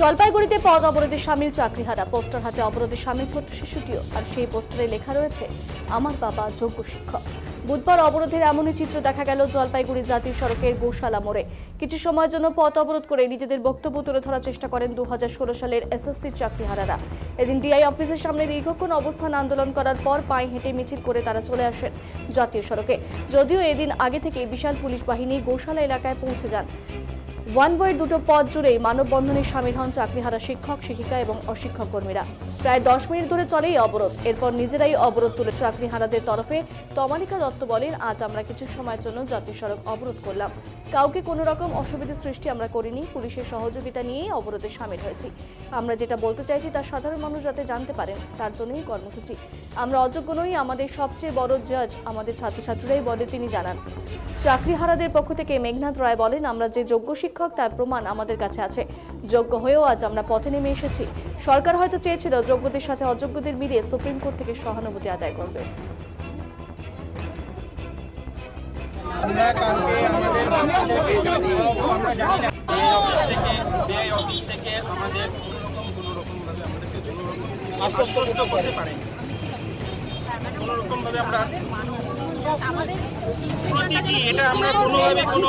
জলপাইগুড়িতে পদ অবরোধে সামিল চাকরিহারা। পোস্টার হাতে অবরোধে সামিল ছোট্ট শিশুটিও। আর সেই পোস্টারে লেখা রয়েছে, আমার বাবা যোগ্য শিক্ষক। বুধবার অবরোধের এমনই চিত্র দেখা গেল জলপাইগুড়ি জাতীয় সড়কের গোশালা মোড়ে। কিছু সময়ের জন্য পথ অবরোধ করে নিজেদের বক্তব্য তুলে ধরার চেষ্টা করেন দু হাজার ষোলো সালের এসএসসির চাকরিহারারা। এদিন ডিআই অফিসের সামনে দীর্ঘক্ষণ অবস্থান আন্দোলন করার পর পায়ে হেঁটে মিছিল করে তারা চলে আসেন জাতীয় সড়কে। যদিও এদিন আগে থেকে বিশাল পুলিশ বাহিনী গোশালা এলাকায় পৌঁছে যান। ওয়ান ওয়ের দুটো পথ জুড়েই মানববন্ধনে সামিল হন চাকরিহারা শিক্ষক, শিক্ষিকা এবং অশিক্ষক কর্মীরা। প্রায় দশ মিনিট ধরে চলে এই অবরোধ। এরপর নিজেরাই অবরোধ তুলে চাকরিহারাদের তরফে তমালিকা দত্ত বলেন, আজ আমরা কিছু সময়ের জন্য জাতীয় সড়ক অবরোধ করলাম। কাউকে কোনো রকম অসুবিধার সৃষ্টি আমরা করিনি। পুলিশের সহযোগিতা নিয়েই অবরোধে সামিল হয়েছি। আমরা যেটা বলতে চাইছি তা সাধারণ মানুষ যাতে জানতে পারেন, তার জন্যই কর্মসূচি। আমরা অযোগ্য নই, আমাদের সবচেয়ে বড় জাজ আমাদের ছাত্রছাত্রীরাই বলে তিনি জানান। চাকরিহারাদের পক্ষ থেকে মেঘনাথ রায় বলেন, আমরা যে যোগ্য শিক্ষক তার প্রমাণ আমাদের কাছে আছে। যোগ্য হয়েও আজ আমরা পথে নেমে এসেছি। সরকার হয়তো চেয়েছিল যোগ্যদের সাথে অযোগ্যদের মিলিয়ে সুপ্রিম কোর্ট থেকে সহানুভূতি আদায় করবে। আমরা কালকে আমাদের আমরা জানি না এই অফিস থেকে যে অফিস থেকে আমাদের কোনো রকম ভাবে আমাদেরকে কোনো রকম আশ্বস্ত করতে পারে কোনো রকম আমরা প্রতিটি এটা আমরা কোনোভাবে কোনো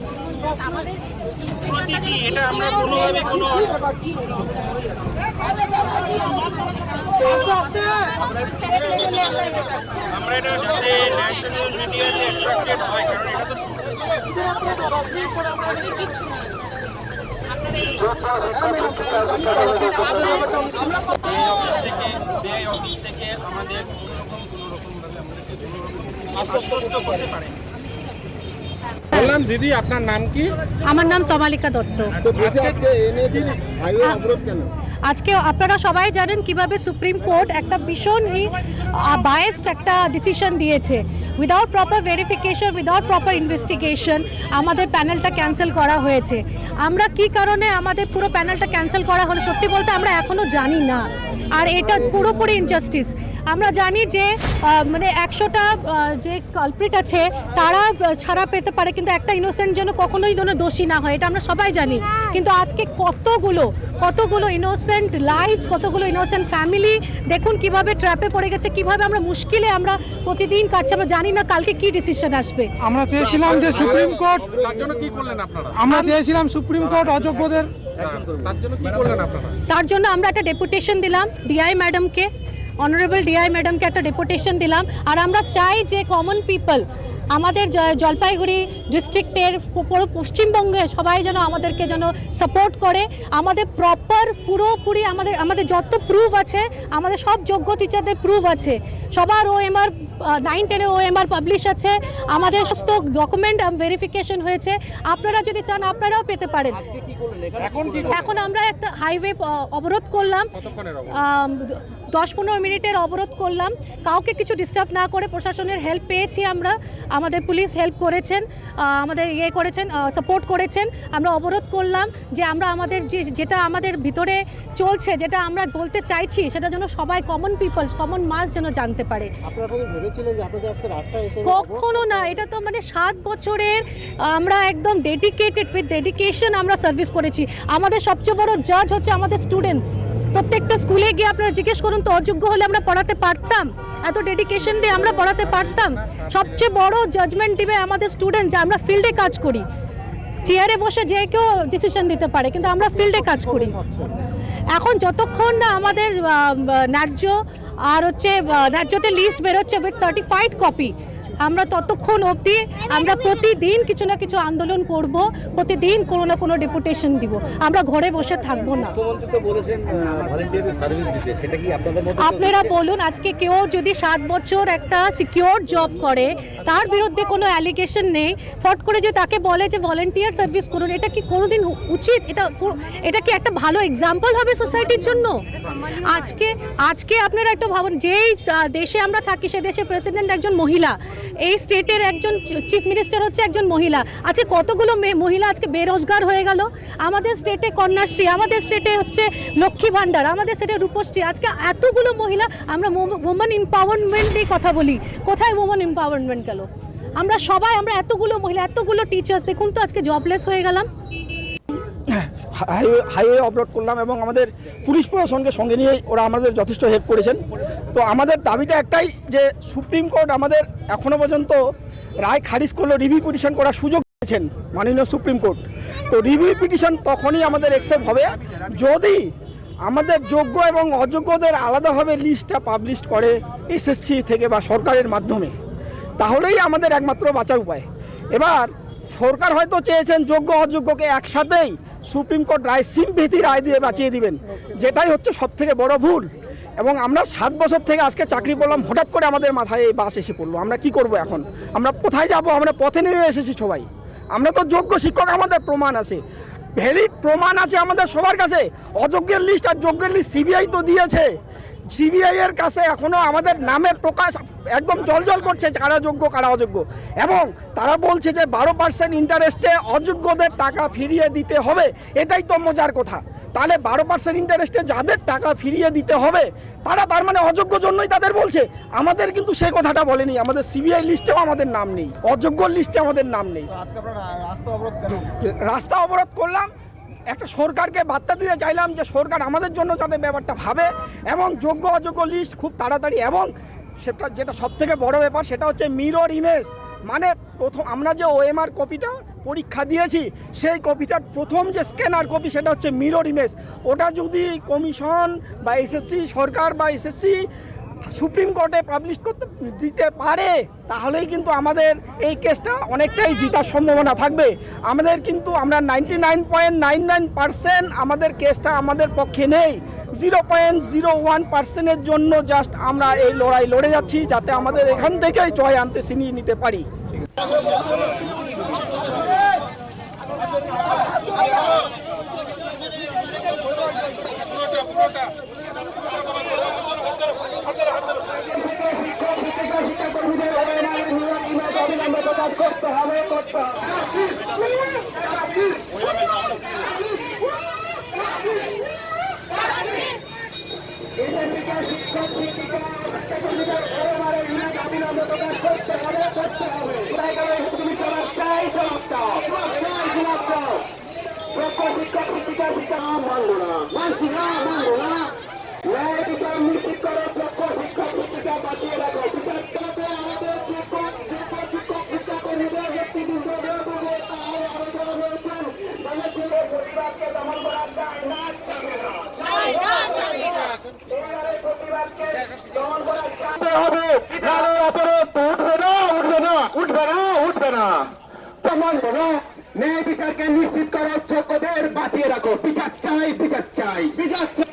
প্রতিটি এটা আমরা কোনোভাবে কোনো আমরা এটা যাতে ন্যাশনাল মিডিয়াতে অ্যাট্রাক্টেড হয় কারণ এটা তো এই অফিস থেকে যে অফিস থেকে আমাদের কোনো রকম কোনো রকম ভাবে আমাদেরকে কোনো রকম আশ্বস্ত করতে পারে বললাম দিদি আপনার নাম কি? আমার নাম তমালিকা দত্ত। আজকে এনএজি হাইওয়ে অবরোধ কেন? আজকে আপনারা সবাই জানেন কীভাবে সুপ্রিম কোর্ট একটা ভীষণই বায়েসড একটা ডিসিশন দিয়েছে। Without proper verification without proper investigation আমাদের প্যানেলটা ক্যান্সেল করা হয়েছে। আমরা কি কারণে আমাদের পুরো প্যানেলটা ক্যান্সেল করা হলো সত্যি বলতে আমরা এখনও জানি না। আর এটা পুরোপুরি ইনজাস্টিস আমরা জানি যে মানে একশোটা যে কালপ্রিট আছে তারা ছাড়া পেতে পারে কিন্তু একটা ইনোসেন্ট যেন কখনোই যেন দোষী না হয় এটা আমরা সবাই জানি। কিন্তু আজকে কতগুলো কতগুলো ইনোসেন্ট লাইফস কতগুলো ইনোসেন্ট ফ্যামিলি দেখুন কীভাবে ট্র্যাপে পড়ে গেছে কীভাবে আমরা মুশকিলে আমরা প্রতিদিন কাটছি আমরা জানি না কালকে কি ডিসিশন আসবে। আমরা চেয়েছিলাম যে সুপ্রিম কোর্ট কি করলেন আপনারা? আমরা চেয়েছিলাম সুপ্রিম কোর্ট অযোগ্যদের তার জন্য কি করলেন আপনারা? তার জন্য আমরা একটা ডেপুটেশন দিলাম ডিআই ম্যাডামকে অনারেবল ডিআই ম্যাডামকে একটা ডেপুটেশন দিলাম। আর আমরা চাই যে কমন পিপল আমাদের জলপাইগুড়ি ডিস্ট্রিক্টের পুরো পশ্চিমবঙ্গে সবাই যেন আমাদেরকে যেন সাপোর্ট করে। আমাদের প্রপার পুরোপুরি আমাদের আমাদের যত প্রুফ আছে আমাদের সব যোগ্য টিচারদের প্রুফ আছে। সবার ও এমআর নাইন টেনের ও এমআর পাবলিশ আছে। আমাদের সমস্ত ডকুমেন্ট ভেরিফিকেশন হয়েছে। আপনারা যদি চান আপনারাও পেতে পারেন। এখন আমরা একটা হাইওয়ে অবরোধ করলাম। দশ পনেরো মিনিটের অবরোধ করলাম। কাউকে কিছু ডিস্টার্ব না করে প্রশাসনের হেল্প পেয়েছি আমরা। আমাদের পুলিশ হেল্প করেছেন আমাদের ইয়ে করেছেন সাপোর্ট করেছেন। আমরা অবরোধ করলাম যে আমরা আমাদের যে যেটা আমাদের ভিতরে চলছে যেটা আমরা বলতে চাইছি সেটা যেন সবাই কমন পিপল কমন মাস যেন জানতে পারে। কখনো না এটা তো মানে সাত বছরের আমরা একদম ডেডিকেটেড উইথ ডেডিকেশন আমরা সার্ভিস করেছি। আমাদের সবচেয়ে বড় জাজ হচ্ছে আমাদের স্টুডেন্টস প্রত্যেকটা স্কুলে গিয়ে আপনারা জিজ্ঞেস করুন তো, অযোগ্য হলে আমরা পড়াতে পারতাম? এত ডেডিকেশন দিয়ে আমরা পড়াতে পারতাম? সবচেয়ে বড় জাজমেন্ট দিবে আমাদের স্টুডেন্ট যে আমরা ফিল্ডে কাজ করি। চেয়ারে বসে যে কেউ ডিসিশন দিতে পারে, কিন্তু আমরা ফিল্ডে কাজ করি। এখন যতক্ষণ না আমাদের ন্যায্য আর হচ্ছে ন্যায্যতে লিস্ট বেরোচ্ছে উইথ সার্টিফাইড কপি আমরা ততক্ষণ অবধি আমরা প্রতিদিন কিছু না কিছু আন্দোলন করব প্রতিদিন কোনো না কোনো ডেপুটেশন দিব। আমরা ঘরে বসে থাকব না। আপনারা বলুন আজকে কেউ যদি সাত বছর একটা সিকিওর জব করে তার বিরুদ্ধে কোনো অ্যালিগেশন নেই ফট করে যে তাকে বলে যে ভলেন্টিয়ার সার্ভিস করুন এটা কি কোনোদিন উচিত? এটা এটা কি একটা ভালো এক্সাম্পল হবে সোসাইটির জন্য? আজকে আজকে আপনারা একটু ভাবুন যেই দেশে আমরা থাকি সে দেশে প্রেসিডেন্ট একজন মহিলা এই স্টেটের একজন চিফ মিনিস্টার হচ্ছে একজন মহিলা। আজকে কতগুলো মেয়ে- মহিলা আজকে বেরোজগার হয়ে গেল? আমাদের স্টেটে কন্যাশ্রী, আমাদের স্টেটে হচ্ছে লক্ষ্মী ভাণ্ডার, আমাদের স্টেটে রূপশ্রী। আজকে এতগুলো মহিলা, আমরা ওমেন এম্পাওয়ারমেন্ট নিয়ে কথা বলি। কোথায় ওমেন এম্পাওয়ারমেন্ট গেল? আমরা সবাই, আমরা এতগুলো মহিলা, এতগুলো টিচার্স দেখুন তো আজকে জবলেস হয়ে গেলাম। হাইওয়ে হাইওয়ে অবরোধ করলাম এবং আমাদের পুলিশ প্রশাসনকে সঙ্গে নিয়ে ওরা আমাদের যথেষ্ট হেল্প করেছেন। তো আমাদের দাবিটা একটাই যে সুপ্রিম কোর্ট আমাদের এখনও পর্যন্ত রায় খারিজ করল রিভিউ পিটিশন করার সুযোগ দিয়েছেন মাননীয় সুপ্রিম কোর্ট। তো রিভিউ পিটিশন তখনই আমাদের অ্যাকসেপ্ট হবে যদি আমাদের যোগ্য এবং অযোগ্যদের আলাদাভাবে লিস্টটা পাবলিশ করে এসএসসি থেকে বা সরকারের মাধ্যমে, তাহলেই আমাদের একমাত্র বাঁচার উপায়। এবার সরকার হয়তো চেয়েছেন যোগ্য অযোগ্যকে একসাথেই সুপ্রিম কোর্ট রায় সিম্পিথি রায় দিয়ে বাঁচিয়ে দিবেন, যেটাই হচ্ছে সব থেকে বড় ভুল। এবং আমরা সাত বছর থেকে আজকে চাকরি করলাম হঠাৎ করে আমাদের মাথায় এই বাস এসে পড়ল। আমরা কি করব এখন? আমরা কোথায় যাব? আমরা পথে নেমে এসেছি সবাই। আমরা তো যোগ্য শিক্ষক, আমাদের প্রমাণ আছে। ভ্যালিড প্রমাণ আছে আমাদের সবার কাছে। অযোগ্যের লিস্ট আর যোগ্যের লিস্ট সিবিআই তো দিয়েছে। সিবিআই এর কাছে এখনও আমাদের নামের প্রকাশ একদম জলজল করছে কারা যোগ্য, কারা অযোগ্য। এবং তারা বলছে যে বারো পার্সেন্ট ইন্টারেস্টে অযোগ্যদের টাকা ফিরিয়ে দিতে হবে। এটাই তো মজার কথা। তাহলে বারো পার্সেন্ট ইন্টারেস্টে যাদের টাকা ফিরিয়ে দিতে হবে তারা তার মানে অযোগ্য জন্যই তাদের বলছে। আমাদের কিন্তু সে কথাটা বলেনি আমাদের সিবিআই লিস্টেও আমাদের নাম নেই অযোগ্য লিস্টে আমাদের নাম নেই। রাস্তা অবরোধ কেন? রাস্তা অবরোধ করলাম একটা সরকারকে বার্তা দিতে চাইলাম যে সরকার আমাদের জন্য যাতে ব্যাপারটা ভাবে এবং যোগ্য অযোগ্য লিস্ট খুব তাড়াতাড়ি এবং সেটা যেটা সব থেকে বড় ব্যাপার সেটা হচ্ছে মিরর ইমেজ মানে প্রথম আমরা যে ওএমআর কপিটা পরীক্ষা দিয়েছি, সেই কপিটার প্রথম যে স্ক্যানার কপি সেটা হচ্ছে মিরর ইমেজ ওটা যদি কমিশন বা এসএসসি সরকার বা এসএসসি সুপ্রিম কোর্টে পাবলিশ করতে, দিতে পারে, তাহলেই কিন্তু আমাদের এই কেসটা অনেকটাই জিতার সম্ভাবনা থাকবে। আমাদের কিন্তু আমরা ninety nine point nine nine percent আমাদের কেসটা আমাদের পক্ষে নেই। জিরো পয়েন্ট জিরো ওয়ান পার্সেন্টের জন্য জাস্ট আমরা এই লড়াই লড়ে যাচ্ছি, যাতে আমাদের এখান থেকেই জয় আনতে ছিনিয়ে নিতে পারি। হবে 망고라. 만시가 망고라. রাখো বিচার চাই বিচার চাই বিচার চাই।